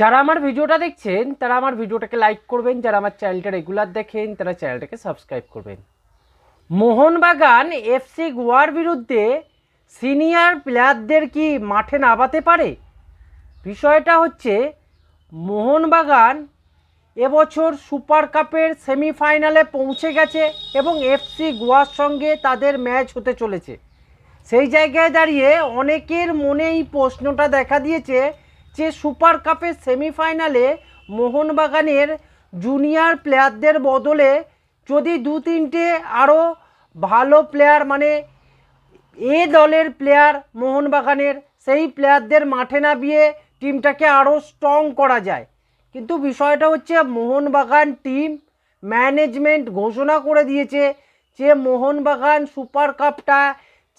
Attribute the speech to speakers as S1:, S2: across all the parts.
S1: যারা আমার ভিডিওটা দেখছেন, তারা আমার ভিডিওটাকে লাইক করবেন, যারা আমার চ্যানেলটা রেগুলার দেখেন, তারা চ্যানেলটাকে সাবস্ক্রাইব করবেন। মোহনবাগান এফসি গোয়ার বিরুদ্ধে সিনিয়র প্লেয়ারদের কি মাঠে নামাতে পারে? বিষয়টা হচ্ছে, মোহনবাগান এবছর সুপার কাপের সেমিফাইনালে পৌঁছে গেছে এবং এফসি গোয়ার সঙ্গে তাদের ম্যাচ হতে চলেছে। সেই জায়গায় দাঁড়িয়ে অনেকের মনে এই প্রশ্নটা দেখা দিয়েছে যে সুপার কাপের সেমিফাইনালে মোহনবাগানের জুনিয়র প্লেয়ারদের বদলে যদি দু তিনটে আরও ভালো প্লেয়ার মানে এ দলের প্লেয়ার মোহনবাগানের, সেই প্লেয়ারদের মাঠে নামিয়ে টিমটাকে আরও স্ট্রং করা যায়। কিন্তু বিষয়টা হচ্ছে মোহনবাগান টিম ম্যানেজমেন্ট ঘোষণা করে দিয়েছে যে মোহনবাগান সুপার কাপটা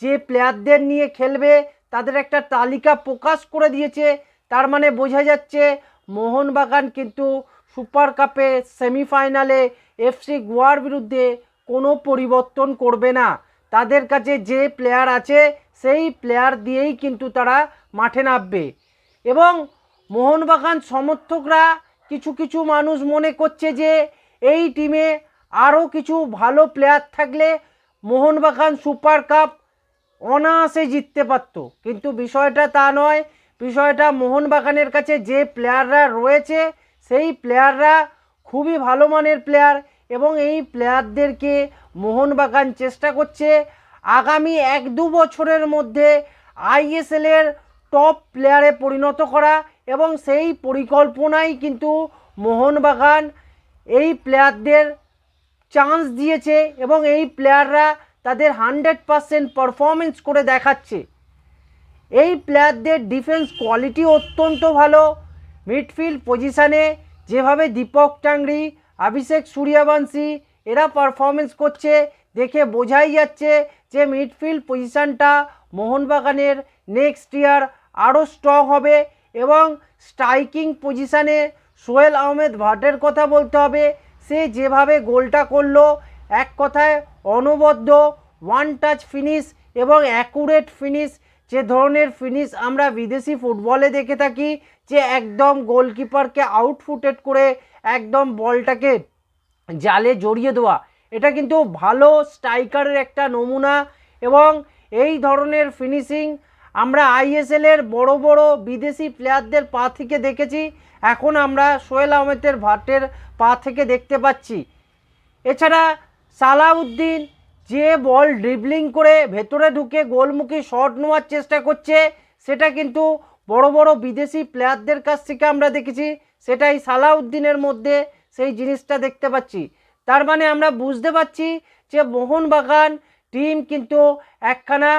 S1: যে প্লেয়ারদের নিয়ে খেলবে তাদের একটা তালিকা প্রকাশ করে দিয়েছে তার মানে বোঝা যাচ্ছে মোহনবাগান কিন্তু সুপার কাপে সেমিফাইনালে এফসি গোয়ার বিরুদ্ধে কোনো পরিবর্তন করবে না। তাদের কাছে যে প্লেয়ার আছে, সেই প্লেয়ার দিয়েই কিন্তু তারা মাঠে নামবে। এবং মোহনবাগান সমর্থকরা কিছু কিছু মানুষ মনে করছে যে এই টিমে আরও কিছু ভালো প্লেয়ার থাকলে মোহনবাগান সুপার কাপ অনায়াসে জিততে পারত। কিন্তু বিষয়টা তা নয় বিষয়টা মোহনবাগানের কাছে যে প্লেয়াররা রয়েছে, সেই প্লেয়াররা খুবই ভালো মানের প্লেয়ার এবং এই প্লেয়ারদেরকে মোহনবাগান চেষ্টা করছে। আগামী এক দু বছরের মধ্যে আইএসএলের টপ প্লেয়ারে পরিণত করা এবং সেই পরিকল্পনাই কিন্তু মোহনবাগান এই প্লেয়ারদের চান্স দিয়েছে এবং এই প্লেয়াররা তাদের হান্ড্রেড পারসেন্ট পারফরমেন্স করে দেখাচ্ছে। এই প্লেয়ারদের ডিফেন্স কোয়ালিটি অত্যন্ত ভালো। মিডফিল্ড পজিশানে যেভাবে দীপক টাংরি অভিষেক সূর্যবংশী, এরা পারফরমেন্স করছে, দেখে বোঝাই যাচ্ছে যে মিডফিল্ড পজিশানটা মোহনবাগানের নেক্সট ইয়ার আরও স্ট্রং হবে এবং স্ট্রাইকিং পজিশানে সোহেল আহমেদ ভাটের কথা বলতে হবে। সে যেভাবে গোলটা করল, এক কথায় অনবদ্য ওয়ান টাচ ফিনিশ এবং অ্যাকুরেট ফিনিশ যে ধরনের ফিনিশ আমরা বিদেশি ফুটবলে দেখে থাকি, যে একদম গোলকিপারকে আউটফুটেড করে একদম বলটাকে জালে জড়িয়ে দেওয়া, এটা কিন্তু ভালো স্ট্রাইকারের একটা নমুনা এবং এই ধরনের ফিনিশিং আমরা আইএসএলের বড় বড় বিদেশি প্লেয়ারদের পা থেকে দেখেছি, এখন আমরা সোহেল আহমেদের ভাটের পা থেকে দেখতে পাচ্ছি। এছাড়া সালাউদ্দিন যে বল ড্রিবলিং করে ভেতরে ঢুকে গোলমুখী শট নেওয়ার চেষ্টা করছে, সেটা কিন্তু বড় বড় বিদেশি প্লেয়ারদের কাছ থেকে আমরা দেখেছি। সেটাই সালাউদ্দিনের মধ্যে সেই জিনিসটা দেখতে পাচ্ছি। তার মানে আমরা বুঝতে পারছি যে মোহনবাগান টিম কিন্তু একখানা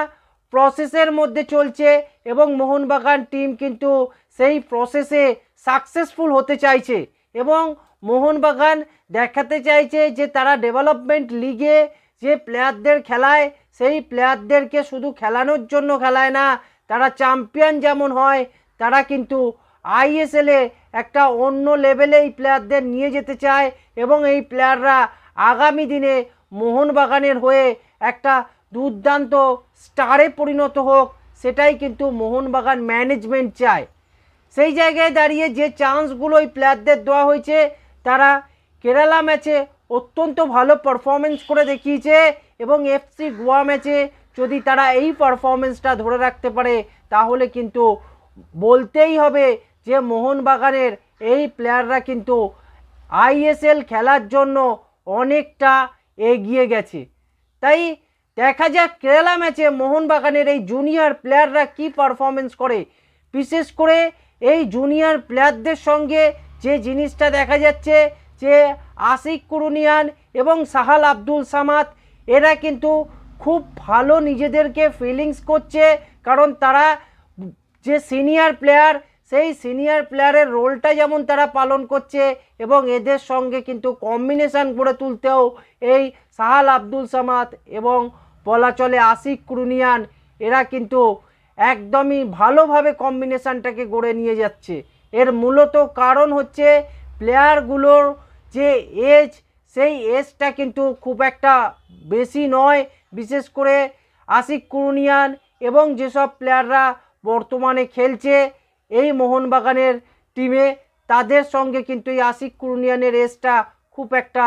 S1: প্রসেসের মধ্যে চলছে এবং মোহনবাগান টিম কিন্তু সেই প্রসেসে সাকসেসফুল হতে চাইছে এবং মোহনবাগান দেখাতে চাইছে যে তারা ডেভেলপমেন্ট লিগে যে প্লেয়ারদের খেলায়, সেই প্লেয়ারদেরকে শুধু খেলানোর জন্য খেলায় না, তারা চ্যাম্পিয়ন যেমন হয়, তারা কিন্তু আইএসএলে একটা অন্য লেভেলে এই প্লেয়ারদের নিয়ে যেতে চায় এবং এই প্লেয়াররা আগামী দিনে মোহনবাগানের হয়ে একটা দুর্দান্ত স্টারে পরিণত হোক, সেটাই কিন্তু মোহনবাগান ম্যানেজমেন্ট চায়। সেই জায়গায় দাঁড়িয়ে যে চান্সগুলো ওই প্লেয়ারদের দেওয়া হয়েছে, তারা কেরালা ম্যাচে অত্যন্ত ভালো পারফরমেন্স করে দেখিয়েছে এবং এফসি গোয়া ম্যাচে যদি তারা এই পারফরমেন্সটা ধরে রাখতে পারে, তাহলে কিন্তু বলতেই হবে যে মোহনবাগানের এই প্লেয়াররা কিন্তু আইএসএল খেলার জন্য অনেকটা এগিয়ে গেছে। তাই দেখা যাক কেরালা ম্যাচে মোহনবাগানের এই জুনিয়র প্লেয়াররা কি পারফরমেন্স করে। বিশেষ করে এই জুনিয়র প্লেয়ারদের সঙ্গে যে জিনিসটা দেখা যাচ্ছে যে আশিক কুরুনিয়ান এবং সাহাল আব্দুল সামাদ, এরা কিন্তু খুব ভালো নিজেদেরকে ফিলিংস করছে, কারণ তারা যে সিনিয়র প্লেয়ার সেই সিনিয়র প্লেয়ারের রোলটা যেমন তারা পালন করছে এবং এদের সঙ্গে কিন্তু কম্বিনেশান গড়ে তুলতেও এই সাহাল আব্দুল সামাদ এবং বলা চলে আশিক কুরুনিয়ান, এরা কিন্তু একদমই ভালোভাবে কম্বিনেশানটাকে গড়ে নিয়ে যাচ্ছে। এর মূলত কারণ হচ্ছে প্লেয়ারগুলোর যে এজ, সেই এজটা কিন্তু খুব একটা বেশি নয়। বিশেষ করে আশিক কুরুনিয়ান এবং যেসব প্লেয়াররা বর্তমানে খেলছে এই মোহনবাগানের টিমে তাদের সঙ্গে কিন্তু এই আশিক কুরুনিয়ানের এজটা খুব একটা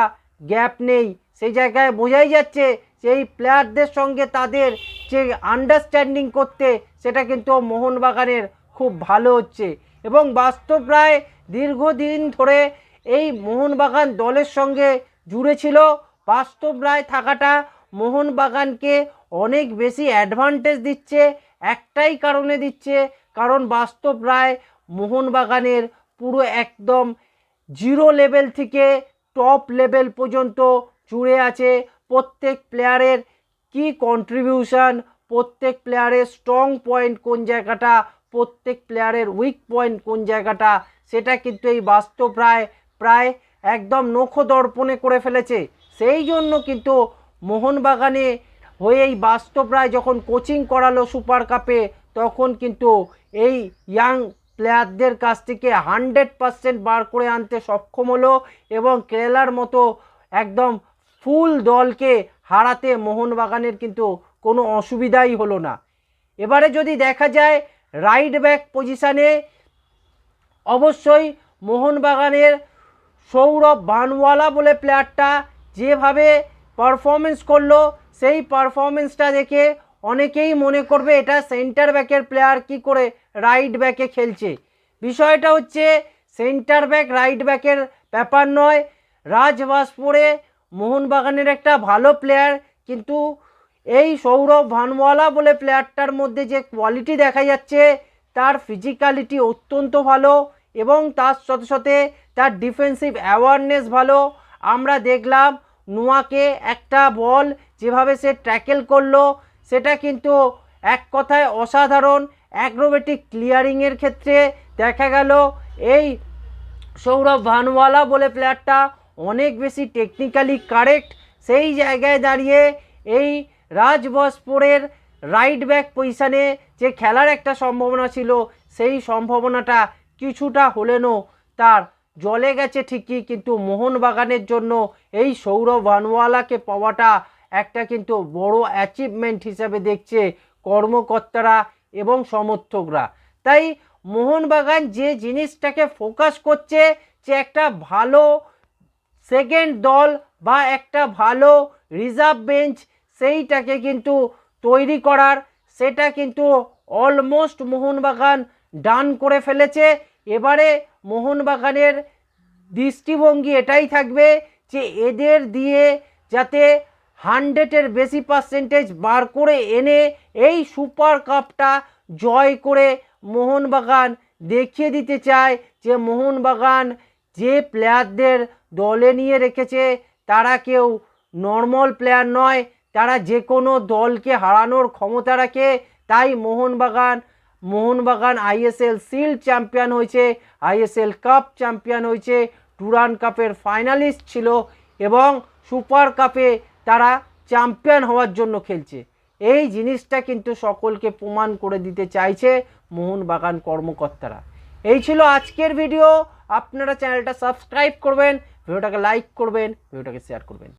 S1: গ্যাপ নেই। সেই জায়গায় বোঝাই যাচ্ছে যে এই প্লেয়ারদের সঙ্গে তাদের যে আন্ডারস্ট্যান্ডিং করতে, সেটা কিন্তু মোহনবাগানের খুব ভালো হচ্ছে। এবং বাস্তব প্রায় দীর্ঘদিন ধরে এই মোহনবাগান দলের সঙ্গে জুড়ে ছিল বাস্তব রায় থাকাটা মোহনবাগানকে অনেক বেশি অ্যাডভান্টেজ দিচ্ছে, একটাই কারণে দিচ্ছে। কারণ বাস্তব রায় মোহনবাগানের পুরো একদম জিরো লেভেল থেকে টপ লেভেল পর্যন্ত জুড়ে আছে। প্রত্যেক প্লেয়ারের কি কন্ট্রিবিউশন প্রত্যেক প্লেয়ারের স্ট্রং পয়েন্ট কোন জায়গাটা, প্রত্যেক প্লেয়ারের উইক পয়েন্ট কোন জায়গাটা সেটা কিন্তু এই বাস্তব প্রায় প্রায় একদম নখ দর্পণে করে ফেলেছে। সেই জন্য কিন্তু মোহনবাগানে হয়ে এই বাস্তব রায় যখন কোচিং করালো সুপার কাপে, তখন কিন্তু এই ইয়াং প্লেয়ারদের কাছ থেকে হান্ড্রেড পারসেন্ট বার করে আনতে সক্ষম হলো এবং কেরালার মতো একদম ফুল দলকে হারাতে মোহনবাগানের কিন্তু কোনো অসুবিধাই হলো না। এবারে যদি দেখা যায় রাইট ব্যাক পজিশানে অবশ্যই মোহনবাগানের সৌরভ ভানওয়ালা বলে প্লেয়ারটা যেভাবে পারফরমেন্স করল, সেই পারফরমেন্সটা দেখে অনেকেই মনে করবে এটা সেন্টার ব্যাকের প্লেয়ার কি করে রাইট ব্যাকে খেলছে। বিষয়টা হচ্ছে সেন্টার ব্যাক রাইট ব্যাকের ব্যাপার নয়। রাজবাসপুরে মোহনবাগানের একটা ভালো প্লেয়ার কিন্তু এই সৌরভ ভানওয়ালা বলে প্লেয়ারটার মধ্যে যে কোয়ালিটি দেখা যাচ্ছে, তার ফিজিক্যালিটি অত্যন্ত ভালো। এবং তার সাথে সাথে তার ডিফেন্সিভ অ্যাওয়ারনেস ভালো। আমরা দেখলাম নোয়াকে একটা বল যেভাবে সে ট্যাকেল করল, সেটা কিন্তু এক কথায় অসাধারণ। অ্যাক্রোবেটিক ক্লিয়ারিংয়ের ক্ষেত্রে দেখা গেল, এই সৌরভ ভানওয়ালা বলে প্লেয়ারটা অনেক বেশি টেকনিক্যালি কারেক্ট সেই জায়গায় দাঁড়িয়ে এই রাজবসপুরের রাইট ব্যাক পজিশানে যে খেলার একটা সম্ভাবনা ছিল, সেই সম্ভাবনাটা কিছুটা হলেনও তার জলে গেছে ঠিকই, কিন্তু মোহনবাগানের জন্য এই সৌরভ ভানওয়ালাকে পাওয়াটা একটা কিন্তু বড় অ্যাচিভমেন্ট হিসাবে দেখছে কর্মকর্তারা এবং সমর্থকরা। তাই মোহনবাগান যে জিনিসটাকে ফোকাস করছে যে একটা ভালো সেকেন্ড দল বা একটা ভালো রিজার্ভ বেঞ্চ সেইটাকে কিন্তু তৈরি করার, সেটা কিন্তু অলমোস্ট মোহনবাগান ডান করে ফেলেছে। এবারে মোহনবাগানের দৃষ্টিভঙ্গি এটাই থাকবে যে এদের দিয়ে যাতে হান্ড্রেডের বেশি পার্সেন্টেজ বার করে এনে এই সুপার কাপটা জয় করে মোহনবাগান দেখিয়ে দিতে চায় যে মোহনবাগান যে প্লেয়ারদের দলে নিয়ে রেখেছে, তারা কেউ নর্মাল প্লেয়ার নয়, তারা যে কোনো দলকে হারানোর ক্ষমতা রাখে, তাই Mohun Bagan Mohun Bagan ISL shield champion হয়েছে, আইএসএল কাপ চ্যাম্পিয়ন হয়েছে টুরান কাপের ফাইনালিস্ট ছিল এবং সুপার কাপে তারা চ্যাম্পিয়ন হওয়ার জন্য খেলছে। এই জিনিসটা কিন্তু সকলকে প্রমাণ করে দিতে চাইছে মোহনবাগান কর্মকর্তারা। এই ছিল আজকের ভিডিও। আপনারা চ্যানেলটা সাবস্ক্রাইব করবেন, ভিডিওটাকে লাইক করবেন, ভিডিওটাকে শেয়ার করবেন।